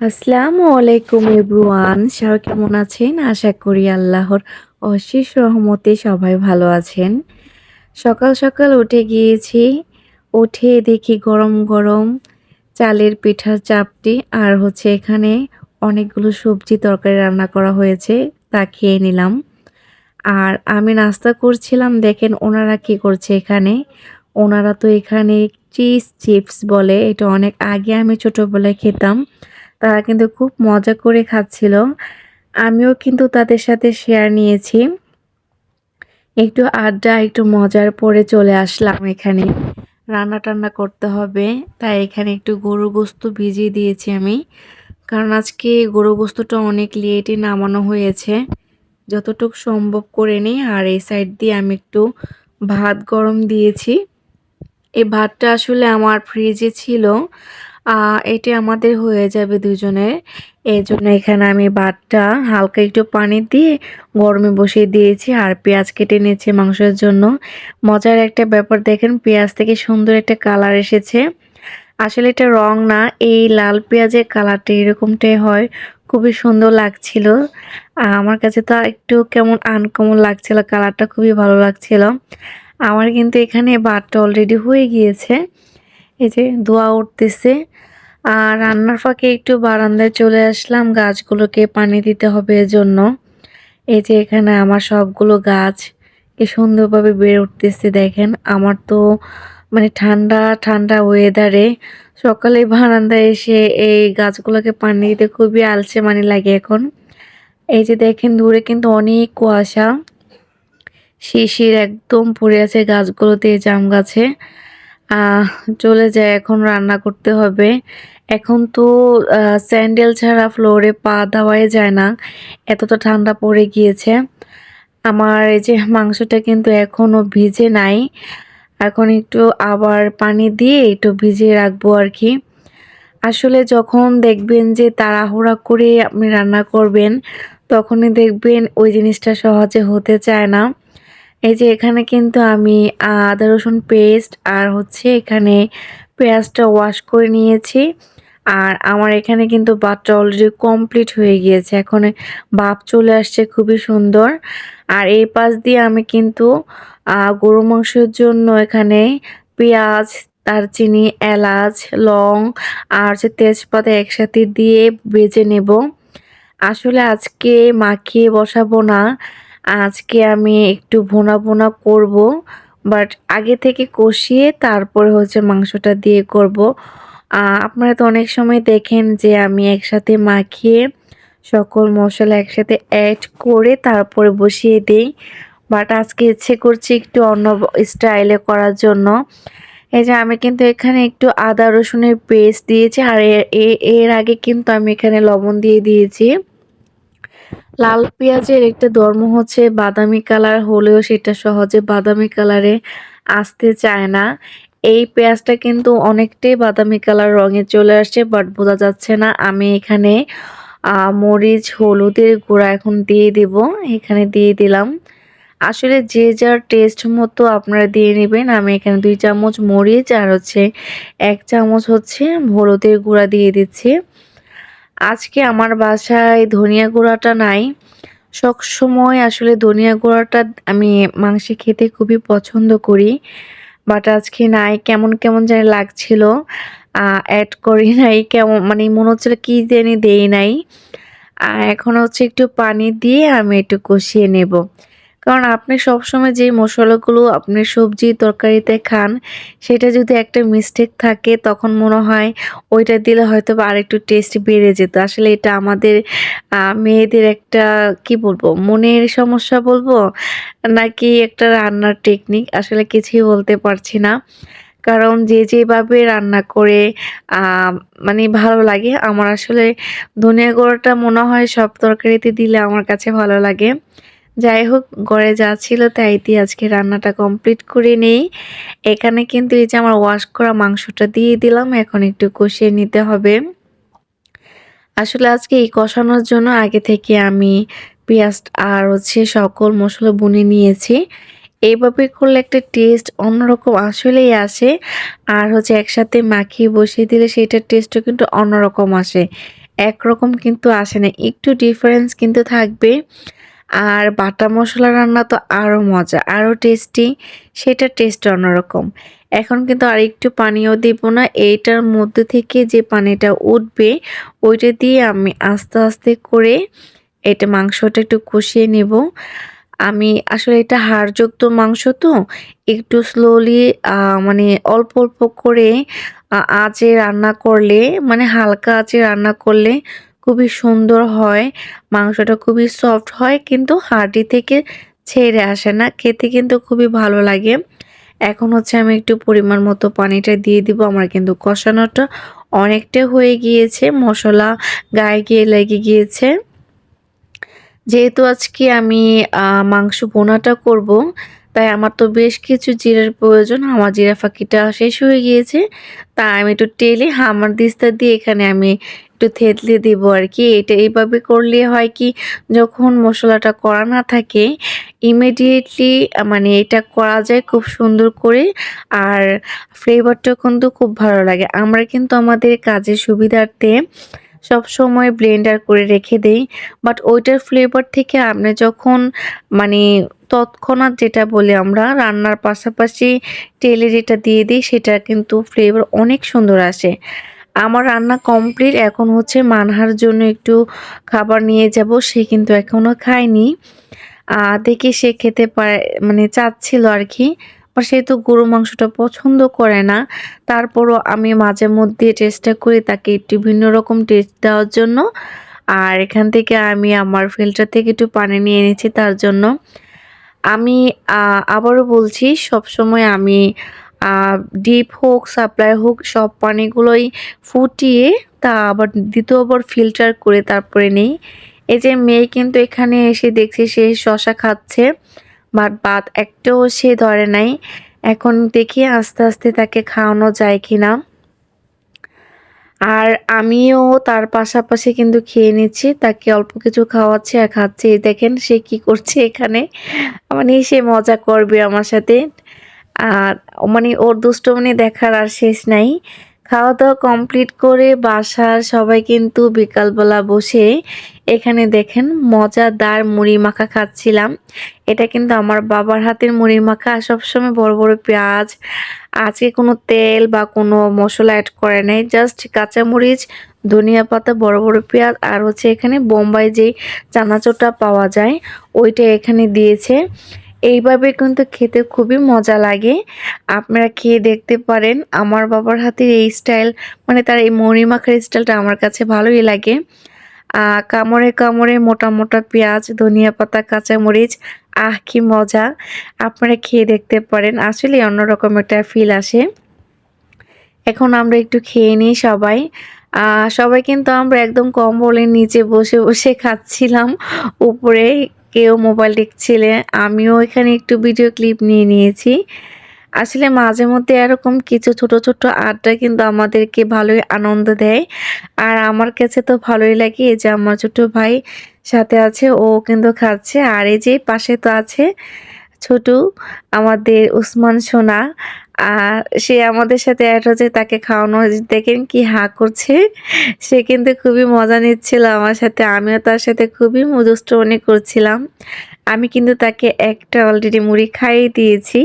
আসসালামু আলাইকুম এভরিওয়ান। সবাই কেমন আছেন? আশা করি আল্লাহর অশেষ রহমতে সবাই ভালো আছেন। সকাল সকাল উঠে গিয়েছি। উঠে দেখি গরম গরম চালের পিঠার চাপটি আর হচ্ছে এখানে অনেকগুলো সবজি তরকারি রান্না করা হয়েছে, তা খেয়ে নিলাম। আর আমি নাস্তা করছিলাম, দেখেন ওনারা কি করছে এখানে। ওনারা তো এখানে চিজ, চিপস বলে, এটা অনেক আগে আমি ছোটোবেলায় খেতাম। তারা কিন্তু খুব মজা করে খাচ্ছিল। আমিও কিন্তু তাদের সাথে শেয়ার নিয়েছি। একটু আড্ডা, একটু মজার পরে চলে আসলাম এখানে। রান্না টান্না করতে হবে, তাই এখানে একটু গরু গোস্ত ভিজিয়ে দিয়েছি আমি। কারণ আজকে গরু গোস্তটা অনেক লেটে নামানো হয়েছে। যতটুকু সম্ভব করে নিই, আর এই সাইড দিয়ে আমি একটু ভাত গরম দিয়েছি। এই ভাতটা আসলে আমার ফ্রিজে ছিল। এটি আমাদের হয়ে যাবে দুজনের এই জন্য এখানে আমি ভাতটা হালকা একটু পানি দিয়ে গরমে বসিয়ে দিয়েছি আর পেঁয়াজ কেটে নিয়েছি মাংসের জন্য। মজার একটা ব্যাপার দেখেন, পেঁয়াজ থেকে সুন্দর একটা কালার এসেছে। আসলে এটা রং না, এই লাল পেঁয়াজের কালারটা এরকমটাই হয়। খুবই সুন্দর লাগছিল। আমার কাছে তো একটু কেমন আনকমন লাগছিল, কালারটা খুবই ভালো লাগছিল। আমার কিন্তু এখানে ভাতটা অলরেডি হয়ে গিয়েছে। এই যে ধোয়া উঠতেছে। আর রান্নার ফাঁকে একটু বারান্দায় চলে আসলাম। গাছগুলোকে পানি দিতে হবে এজন্য। এই যে এখানে আমার সবগুলো গাছ কি সুন্দরভাবে বেড়ে উঠতেছে দেখেন। আমার তো মানে ঠান্ডা ঠান্ডা ওয়েদারে সকালে বারান্দায় এসে এই গাছগুলোকে পানি দিতে খুবই আলসে মানে লাগে এখন। এই যে দেখেন, দূরে কিন্তু অনেক কুয়াশা। শিশির একদম পড়ে আছে গাছগুলোতে জাম গাছে। চলে যায়, এখন রান্না করতে হবে। এখন তো স্যান্ডেল ছাড়া ফ্লোরে পা দেওয়াই যায় না। এতটা ঠান্ডা পড়ে গিয়েছে। আমার এই যে মাংসটা কিন্তু এখনও ভিজে নাই। এখন একটু আবার পানি দিয়ে একটু ভিজিয়ে রাখব আর কি। আসলে যখন দেখবেন যে তাড়াহুড়া করে আপনি রান্না করবেন, তখনই দেখবেন ওই জিনিসটা সহজে হতে চায় না। এই যে এখানে কিন্তু আমি আদা, রসুন পেস্ট আর হচ্ছে এখানে পেঁয়াজটা ওয়াশ করে নিয়েছি। আর আমার এখানে কিন্তু ভাতটা অলরেডি কমপ্লিট হয়ে গিয়েছে। এখন বাপ চলে আসছে খুবই সুন্দর। আর এই পাশ দিয়ে আমি কিন্তু গরু মাংসের জন্য এখানে পেঁয়াজ, দারচিনি, এলাচ, লং আর হচ্ছে তেজপাতা একসাথে দিয়ে বেজে নেব। আসলে আজকে মাখিয়ে বসাবো না। আজকে আমি একটু ভোনা ভোনা করব বাট আগে থেকে কষিয়ে তারপরে হচ্ছে মাংসটা দিয়ে করব। আপনারা তো অনেক সময় দেখেন যে আমি একসাথে মাখিয়ে সকল মশলা একসাথে অ্যাড করে তারপরে বসিয়ে দিই বাট আজকে ইচ্ছে করছি একটু অন্য স্টাইলে করার জন্য। এই যে আমি কিন্তু এখানে একটু আদা রসুনের পেস্ট দিয়েছি, আর এর আগে কিন্তু আমি এখানে লবণ দিয়ে দিয়েছি। লাল পেঁয়াজের একটা ধর্ম হচ্ছে বাদামি কালার, হলেও সেটা সহজে বাদামি কালারে আসতে চায় না। এই পেঁয়াজটা কিন্তু অনেকটাই বাদামি কালার রঙে চলে আসছে বাট বোঝা যাচ্ছে না। আমি এখানে মরিচ, হলুদের গুঁড়া এখন দিয়ে দেব। এখানে দিয়ে দিলাম। আসলে যে যার টেস্ট মতো আপনারা দিয়ে নেবেন, আমি এখানে দুই চামচ মরিচ আর হচ্ছে এক চামচ হচ্ছে হলুদের গুঁড়া দিয়ে দিচ্ছি। আজকে আমার বাসায় ধনিয়া গুঁড়াটা নাই। সব সময় আসলে ধনিয়া গুঁড়াটা আমি মাংসে খেতে খুবই পছন্দ করি। বাট আজকে নাই, কেমন কেমন যেন লাগছিল। অ্যাড করি নাই, কেমন মানে মনে হচ্ছিল কী জানি দেই নাই। এখন হচ্ছে একটু পানি দিয়ে আমি একটু কষিয়ে নেব। কারণ আপনি সবসময় যে মশলাগুলো আপনি সবজি তরকারিতে খান, সেটা যদি একটা মিস্টেক থাকে, তখন মনে হয় ওইটা দিলে হয়তো আর একটু টেস্ট বেড়ে যেত। আসলে এটা আমাদের মেয়েদের একটা, কি বলব, মনের সমস্যা বলব? নাকি একটা রান্নার টেকনিক আসলে কিছুই বলতে পারছি না। কারণ যে যেভাবে রান্না করে মানে ভালো লাগে। আমার আসলে ধনিয়া গুঁড়োটা মনে হয় সব তরকারিতে দিলে আমার কাছে ভালো লাগে। যাই হোক ঘরে যা ছিল তাই দিয়ে আজকে রান্নাটা কমপ্লিট করে নেই। এখানে কিন্তু এই যে আমার ওয়াশ করা মাংসটা দিয়ে দিলাম, এখন একটু কষিয়ে নিতে হবে। আসলে আজকে এই কষানোর জন্য আগে থেকে আমি পেঁয়াজ আর হচ্ছে সকল মশলা বুনে নিয়েছি। এইভাবে করলে একটা টেস্ট অন্যরকম আসলেই আসে। আর হচ্ছে একসাথে মাখিয়ে বসিয়ে দিলে সেইটার টেস্টও কিন্তু অন্যরকম আসে। একরকম কিন্তু আসে না, একটু ডিফারেন্স কিন্তু থাকবে। আর বাটা মশলা রান্না তো আরও মজা আরও টেস্টি সেটা টেস্ট অন্যরকম। এখন কিন্তু আর একটু পানিও দেব না, এইটার মধ্যে থেকে যে পানিটা উঠবে, ওইটা দিয়ে আমি আস্তে আস্তে করে এটা মাংসটা একটু কষিয়ে নেব। আমি আসলে এটা হাড়যুক্ত মাংস তো, একটু স্লোলি মানে অল্প অল্প করে আঁচে রান্না করলে মানে হালকা আঁচে রান্না করলে খুবই সুন্দর হয়, মাংসটা খুবই সফট হয়, কিন্তু হাড়ি থেকে ছেড়ে আসে না, খেতে কিন্তু খুবই ভালো লাগে। এখন হচ্ছে আমি একটু পরিমাণ মতো পানিটা দিয়ে দিব, আমার কিন্তু কষানোটা অনেকটা হয়ে গিয়েছে, মশলা গায়ে গিয়ে লেগে গিয়েছে। যেহেতু আজকে আমি মাংস বোনাটা করব, তাই আমার তো বেশ কিছু জিরার প্রয়োজন, আমার জিরা ফাঁকিটা শেষ হয়ে গিয়েছে, তাই আমি একটু টেলে হামার দিস্তা দিয়ে এখানে আমি একটু থেতলে দেব আর কি। এটা এইভাবে করলে হয় কি, যখন মশলাটা করা না থাকে ইমিডিয়েটলি মানে এটা করা যায় খুব সুন্দর করে আর ফ্লেভারটা কিন্তু খুব ভালো লাগে। আমরা কিন্তু আমাদের কাজের সুবিধার্থে সব সময় ব্লেন্ডার করে রেখে দেই বাট ওইটার ফ্লেভার থেকে আপনি যখন মানে তৎক্ষণাৎ যেটা বলি আমরা, রান্নার পাশাপাশি তেলে যেটা দিয়ে দিই, সেটা কিন্তু ফ্লেভার অনেক সুন্দর আসে। আমার রান্না কমপ্লিট। এখন হচ্ছে মানহার জন্য একটু খাবার নিয়ে যাব। সে কিন্তু এখনও খায়নি। দেখি সে খেতে পারে মানে চাচ্ছিল আর কি। সে তো গরু মাংসটা পছন্দ করে না। তারপরও আমি মাঝে মধ্যে চেষ্টা করি তাকে একটু ভিন্ন রকম টেস্ট দেওয়ার জন্য। আর এখান থেকে আমি আমার ফিল্টার থেকে একটু পানি নিয়ে এনেছি তার জন্য। আমি আবারও বলছি সব সময় আমি ডিপ হোক, সাপ্লাই হোক, সব পানিগুলোই ফুটিয়ে তা আবার দ্বিতীয়বার ফিল্টার করে তারপরে নেই। এই যে মেয়ে কিন্তু এখানে এসে দেখছি, সে শশা খাচ্ছে, বাট বাদ একটাও সে ধরে নাই। এখন দেখি আস্তে আস্তে তাকে খাওয়ানো যায় কিনা। আর আমিও তার পাশাপাশি কিন্তু খেয়ে নিচ্ছি, তাকে অল্প কিছু খাওয়াচ্ছে আর খাচ্ছে। দেখেন সে কি করছে এখানে। মানে সে মজা করবে আমার সাথে। আর মানে ওর দুষ্টমনি দেখার আর শেষ নাই। খাওয়া দাওয়া কমপ্লিট করে বাসার সবাই কিন্তু বিকালবেলা বসে এখানে দেখেন মজাদার মুড়ি মাখা খাচ্ছিলাম। এটা কিন্তু আমার বাবার হাতের মুড়ি মাখা। সবসময় বড় বড় পেঁয়াজ, আজকে কোনো তেল বা কোনো মশলা অ্যাড করে নাই। জাস্ট কাঁচামরিচ, ধনিয়া পাতা, বড় বড় পেঁয়াজ আর হচ্ছে এখানে বোম্বাই যেই চানাচোটা পাওয়া যায়, ওইটা এখানে দিয়েছে। এইভাবে কিন্তু খেতে খুবই মজা লাগে। আপনারা খেয়ে দেখতে পারেন। আমার বাবার হাতের এই স্টাইল মানে তার এই মরি মাখার স্টাইলটা আমার কাছে ভালোই লাগে। কামড়ে কামড়ে মোটা মোটা পেঁয়াজ, ধনিয়া পাতা, কাঁচামরিচ, আহ, কি মজা। আপনারা খেয়ে দেখতে পারেন। আসলে অন্যরকম একটা ফিল আসে। এখন আমরা একটু খেয়ে নিই সবাই। সবাই কিন্তু আমরা একদম কম্বলের নিচে বসে বসে খাচ্ছিলাম। উপরে কেউ মোবাইল দেখছিলে, আমিও এখানে একটু ভিডিও ক্লিপ নিয়ে নিয়েছি। আসলে মাঝে মধ্যে এরকম কিছু ছোট ছোট আড্ডা কিন্তু আমাদেরকে ভালোই আনন্দ দেয়। আর আমার কাছে তো ভালোই লাগে এই যে আমার ছোট ভাই সাথে আছে, ও কিন্তু খাচ্ছে। আর এই যে পাশে তো আছে ছোট, আমাদের উসমান সোনা আর সে আমাদের সাথে অ্যাড হচ্ছে, তাকে খাওয়ানো দেখেন কি হা করছে। সে কিন্তু খুবই মজা নিচ্ছিল আমার সাথে। আমিও তার সাথে খুবই মনে করছিলাম। আমি কিন্তু তাকে একটা অলরেডি মুড়ি খাইয়ে দিয়েছি।